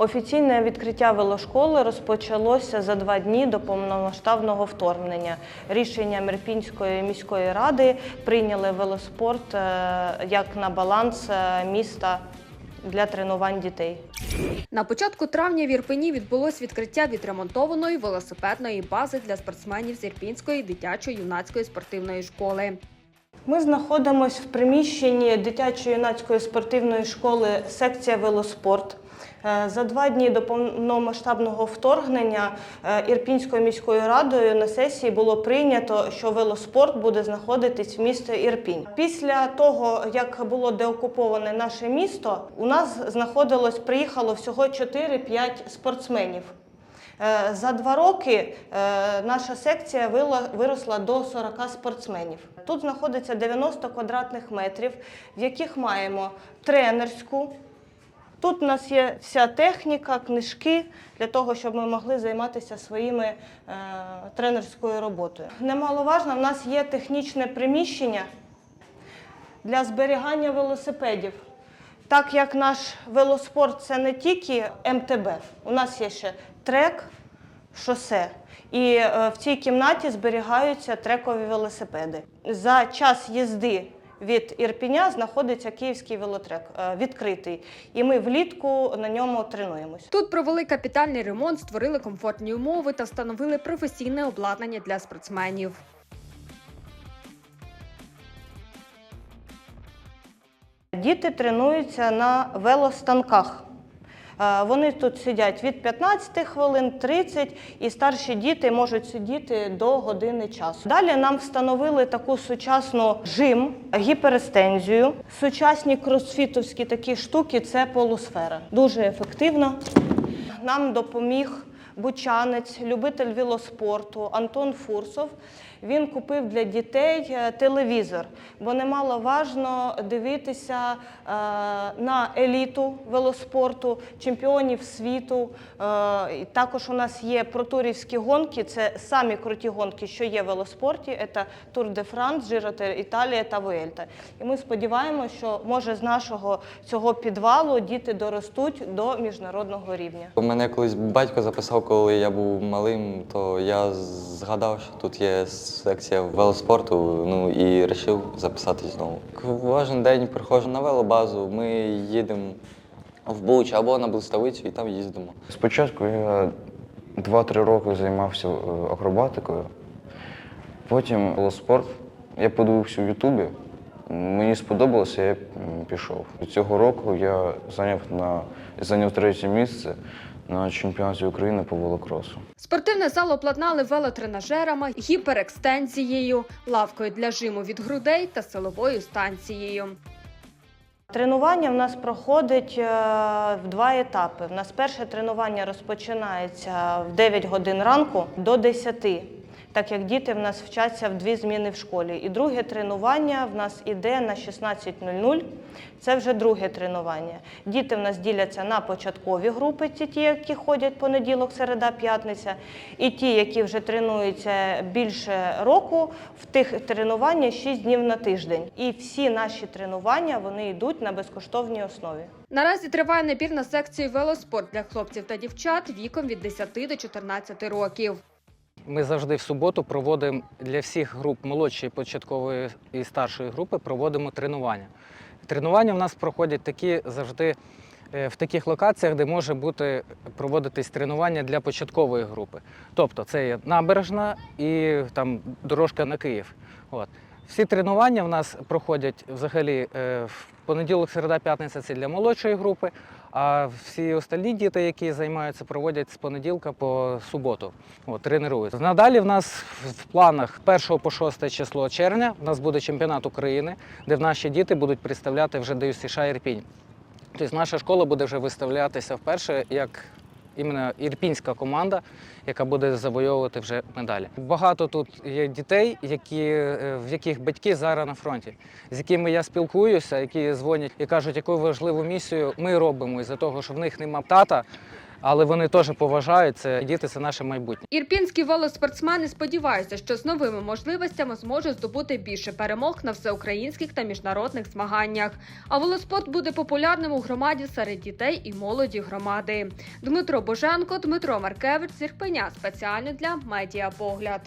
Офіційне відкриття велошколи розпочалося за два дні до повномасштабного вторгнення. Рішенням Ірпінської міської ради прийняли велоспорт е, як на баланс е, міста для тренувань дітей. На початку травня в Ірпені відбулось відкриття відремонтованої велосипедної бази для спортсменів з Ірпінської дитячо-юнацької спортивної школи. Ми знаходимося в приміщенні дитячо-юнацької спортивної школи секція велоспорт. Е, За два дні до повномасштабного вторгнення е, Ірпінською міською радою на сесії було прийнято, що велоспорт буде знаходитись в місті Ірпінь. Після того, як було деокуповане наше місто, у нас знаходилось, приїхало всього 4-5 спортсменів. Е, За два роки наша секція виросла до 40 спортсменів. Тут знаходиться 90 квадратних метрів, в яких маємо тренерську. Тут у нас є вся техніка, книжки для того, щоб ми могли займатися своїми е, тренерською роботою. Немаловажно, в нас є технічне приміщення для зберігання велосипедів. Так як наш велоспорт це не тільки МТБ, у нас є ще трек, шосе. І е, в цій кімнаті зберігаються трекові велосипеди. За час їзди від Ірпіня знаходиться київський велотрек е, відкритий. І ми влітку на ньому тренуємось. Тут провели капітальний ремонт, створили комфортні умови та встановили професійне обладнання для спортсменів. Діти тренуються на велостанках. Е, Вони тут сидять від 15 хвилин, 30, і старші діти можуть сидіти до години часу. Далі нам встановили таку сучасну жим, гіперестензію. Сучасні кросфітовські такі штуки це полусфера. Дуже ефективно. Нам допоміг бучанець, любитель велоспорту Антон Фурсов. Він купив для дітей е, телевізор, бо немаловажно дивитися е, на еліту велоспорту, чемпіонів світу. Е, також у нас є протурівські гонки. Це самі круті гонки, що є в велоспорті. Це Тур де Франс, Джиро Італія та Вуельта. І ми сподіваємося, що може з нашого цього підвалу діти доростуть до міжнародного рівня. У Мене колись батько записав, коли я був малим, то я згадав, що тут є секція велоспорту, ну і вирішив записатись знову. Кожен день приходжу на велобазу, ми їдемо в Буч або на Блиставицю і там їздимо. Спочатку я 2-3 роки займався е, акробатикою, потім велоспорт. Я подивився в Ютубі, мені сподобалося, я пішов. Цього року я зайняв, на, зайняв третє місце на чемпіонаті України по велокросу. Спортивне зал обладнали велотренажерами, гіперекстензією, лавкою для жиму від грудей та силовою станцією. Тренування в нас проходить е, в два етапи. У нас перше тренування розпочинається в 9 годин ранку до 10, так як діти в нас вчаться в дві зміни в школі. І друге тренування в нас іде на 16.00. Це вже друге тренування. Діти в нас діляться на початкові групи, ті, які ходять понеділок, середа, п'ятниця, і ті, які вже тренуються більше року, в тих тренуваннях 6 днів на тиждень. І всі наші тренування вони йдуть на безкоштовній основі. Наразі триває набір на секцію велоспорт для хлопців та дівчат віком від 10 до 14 років. Ми завжди в суботу проводимо для всіх груп молодшої початкової і старшої групи проводимо тренування. Тренування в нас проходять такі завжди е, в таких локаціях, де може бути проводитись тренування для початкової групи. Тобто це є набережна і там дорожка на Київ. От. Всі тренування в нас проходять взагалі е, в понеділок, середа, п'ятниця це для молодшої групи, а всі остальні діти, які займаються, проводять з понеділка по суботу. От, тренуються. Надалі в нас в планах 1 по 6 число червня в нас буде чемпіонат України, де наші діти будуть представляти вже ДЮСШ Ірпінь. Тобто наша школа буде вже виставлятися вперше як іменно ірпінська команда, яка буде завойовувати вже медалі. Багато тут є дітей, які, е, в яких батьки зараз на фронті, з якими я спілкуюся, які дзвонять і кажуть, яку важливу місію ми робимо із-за того, що в них нема тата. Але вони теж поважають це. Діти це наше майбутнє. Ірпінські велоспортсмени сподіваються, що з новими можливостями зможуть здобути більше перемог на всеукраїнських та міжнародних змаганнях. А велоспорт буде популярним у громаді серед дітей і молоді громади. Дмитро Боженко, Дмитро Маркевич Зірпеня спеціально для медіапогляд.